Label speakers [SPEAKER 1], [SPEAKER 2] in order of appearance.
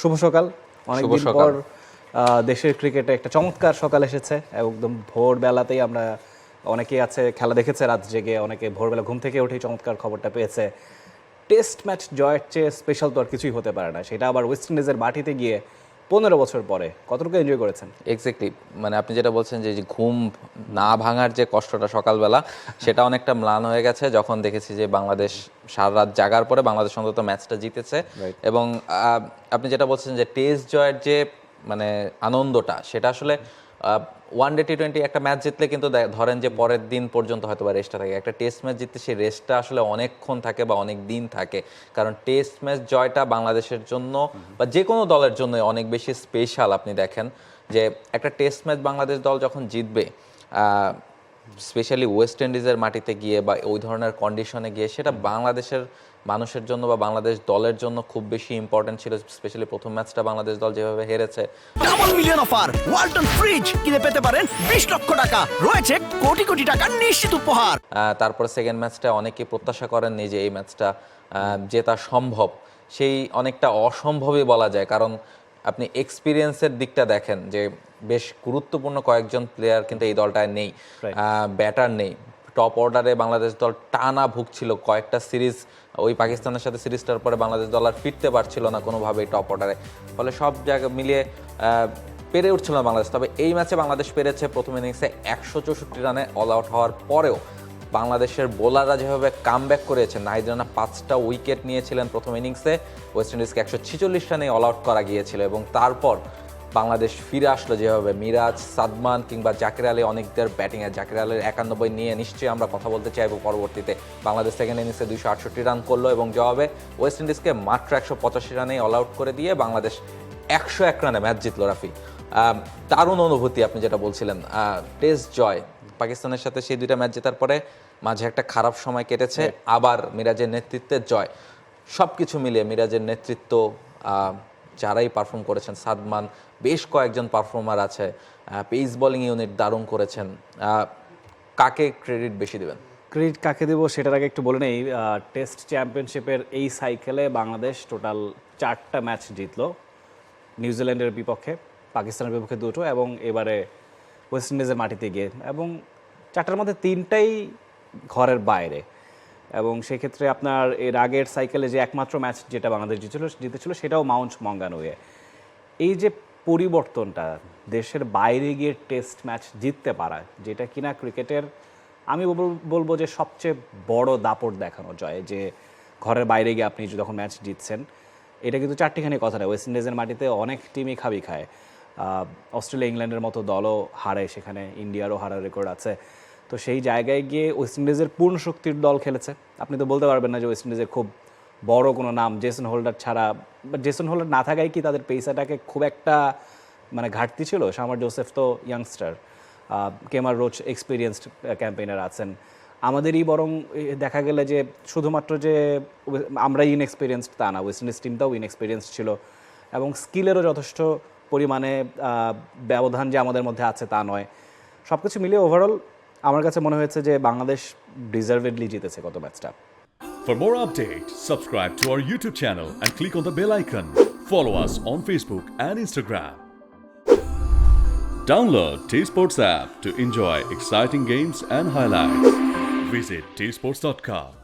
[SPEAKER 1] শুভ সকাল। অনেকদিন পর দেশের ক্রিকেটে একটা চমৎকার সকাল এসেছে একদম ভোরবেলাতেই আমরা অনেকেই আছে খেলা দেখেছে রাত জেগে অনেকে ভোরবেলা ঘুম থেকে উঠেই চমৎকার খবরটা পেয়েছে। টেস্ট ম্যাচ জয়ের চেয়ে স্পেশাল তো আর কিছুই হতে পারে না। সেটা আবার ওয়েস্ট ইন্ডিজের মাটিতে গিয়ে পনেরো বছর পরে কতটুকু এনজয় করেছেন?
[SPEAKER 2] এক্স্যাক্টলি মানে আপনি যেটা বলছেন যে ঘুম না ভাঙার যে কষ্টটা সকালবেলা সেটা অনেকটা ম্লান হয়ে গেছে যখন দেখেছি যে বাংলাদেশ সারা রাত জাগার পরে বাংলাদেশ অন্তত ম্যাচটা জিতেছে। এবং আহ, আপনি যেটা বলছেন যে টেস্ট জয়ের যে মানে আনন্দটা সেটা আসলে ওয়ান ডে টি টোয়েন্টি একটা ম্যাচ জিতলে কিন্তু ধরেন যে পরের দিন পর্যন্ত হয়তো বা রেস্টটা থাকে। একটা টেস্ট ম্যাচ জিততে সেই রেস্টটা আসলে অনেকক্ষণ থাকে বা অনেক দিন থাকে। কারণ টেস্ট ম্যাচ জয়টা বাংলাদেশের জন্য বা যে কোনো দলের জন্য অনেক বেশি স্পেশাল আপনি দেখেন। যে একটা টেস্ট ম্যাচ বাংলাদেশ দল যখন জিতবে স্পেশালি ওয়েস্ট ইন্ডিজের মাটিতে গিয়ে বা ওই ধরনের কন্ডিশনে গিয়ে সেটা বাংলাদেশের মানুষের জন্য বা বাংলাদেশ দলের জন্য খুব বেশি ইম্পর্টেন্ট ছিল স্পেশালি প্রথম ম্যাচটা বাংলাদেশ দল যেভাবে হেরেছে।
[SPEAKER 3] Double million offer Walton fridge কিনে পেতে পারেন বিশ লক্ষ টাকা। রয়েছে কোটি কোটি টাকার নিশ্চিত উপহার।
[SPEAKER 2] তারপর সেকেন্ড ম্যাচটা অনেকে প্রত্যাশা করেননি যে এই ম্যাচটা আহ, জেতা সম্ভব। সেই অনেকটা অসম্ভবই বলা যায় কারণ আপনি এক্সপিরিয়েন্সের দিকটা দেখেন যে বেশ গুরুত্বপূর্ণ কয়েকজন প্লেয়ার কিন্তু এই দলটায় নেই। ব্যাটার নেই। টপ অর্ডারে বাংলাদেশ দল টানা ভুগছিল। কয়েকটা সিরিজ, ওই পাকিস্তানের সাথে সিরিজটার পরে বাংলাদেশ দল আর ফিরতে পারছিল না কোনোভাবেই টপ অর্ডারে। ফলে সব জায়গা মিলিয়ে পেরে উঠছিল না বাংলাদেশ। তবে এই ম্যাচে বাংলাদেশ পেরেছে প্রথম ইনিংসে একশো চৌষট্টি রানে অল আউট হওয়ার পরেও বাংলাদেশের বোলাররা যেভাবে কাম ব্যাক করেছে নাহিদ রানা পাঁচটা উইকেট নিয়েছিলেন প্রথম ইনিংসে। ওয়েস্ট ইন্ডিজকে একশো ছিচল্লিশ রানে অল আউট করা গিয়েছিল এবং তারপর বাংলাদেশ ফিরে আসলো যেভাবে। মিরাজ সাদমান কিংবা জাকির আলী অনেকদের ব্যাটিংয়ে জাকির আলীর একানব্বই নিয়ে নিশ্চয়ই আমরা কথা বলতে চাইব পরবর্তীতে। বাংলাদেশ সেকেন্ড ইনিংসে দুইশো আটষট্টি রান করল এবং জবাবে ওয়েস্ট ইন্ডিজকে মাত্র একশো পঁচাশি রানেই অল আউট করে দিয়ে বাংলাদেশ একশো এক রানে ম্যাচ জিতলো রাফি। দারুণ অনুভূতি আপনি যেটা বলছিলেন। টেস্ট জয়। পাকিস্তানের সাথে সেই দুইটা ম্যাচ জেতার পরে মাঝে একটা খারাপ সময় কেটেছে। আবার মিরাজের নেতৃত্বের জয়। সব কিছু মিলিয়ে মিরাজের নেতৃত্ব যারাই পারফর্ম করেছেন, সাদমান, বেশ কয়েকজন পারফর্মার আছে পেস বলিং ইউনিট দারুণ করেছেন। কাকে ক্রেডিট বেশি দেবেন?
[SPEAKER 1] ক্রেডিট কাকে দেবো সেটার আগে একটু বলে নেই। টেস্ট চ্যাম্পিয়নশিপের এই সাইকেলে বাংলাদেশ টোটাল চারটা ম্যাচ জিতলো নিউজিল্যান্ডের বিপক্ষে পাকিস্তানের বিপক্ষে দুটো, এবং এবারে ওয়েস্ট ইন্ডিজের মাটিতে গিয়ে। এবং চারটার মধ্যে তিনটাই ঘরের বাইরে। এবং সেক্ষেত্রে আপনার এর আগের সাইকেলে যে একমাত্র ম্যাচ যেটা বাংলাদেশ জিতেছিল জিতেছিল সেটাও মাউন্ট মঙ্গানুয়ে। এই যে পরিবর্তনটা, দেশের বাইরে গিয়ে টেস্ট ম্যাচ জিততে পারা, যেটা কিনা ক্রিকেটের, আমি বল- বলব যে সবচেয়ে বড় দাপট দেখানো যায় যে ঘরের বাইরে গিয়ে আপনি যখন ম্যাচ জিতছেন, এটা কিন্তু চারটিখানি কথা না ওয়েস্ট ইন্ডিজের মাটিতে অনেক টিমই খাবি খায়। অস্ট্রেলিয়া ইংল্যান্ডের মতো দলও হারে সেখানে ইন্ডিয়ারও হারার রেকর্ড আছে। তো সেই জায়গায় গিয়ে ওয়েস্ট ইন্ডিজের পূর্ণ শক্তির দল খেলেছে। আপনি তো বলতে পারবেন না যে ওয়েস্ট ইন্ডিজের খুব বড় কোনো নাম জেসন হোল্ডার ছাড়া। বা জেসন হোল্ডার না থাকায় কি তাদের পেসাটাকে খুব একটা মানে ঘাটতি ছিল? সামার জোসেফ তো youngster Kemar Roach experienced campaigner আছেন। আমাদেরই বরং দেখা গেলে যে শুধুমাত্র যে আমরা ইনএক্সপিরিয়েন্সড তা না ওয়েস্ট ইন্ডিজ টিমটাও ইনএক্সপিরিয়েন্সড ছিল। এবং স্কিলেরও যথেষ্ট পরিমাণে ব্যবধান যে আমাদের মধ্যে আছে তা নয়। সব কিছু মিলিয়ে ওভারঅল আমার কাছে মনে হয়েছে যে বাংলাদেশ ডিজার্ভেডলি জিতেছে গত ম্যাচটা
[SPEAKER 4] For more update, subscribe to our YouTube channel and click on the bell icon. Follow us on Facebook and Instagram. Download T Sports app to enjoy exciting games and highlights. Visit tsports.com.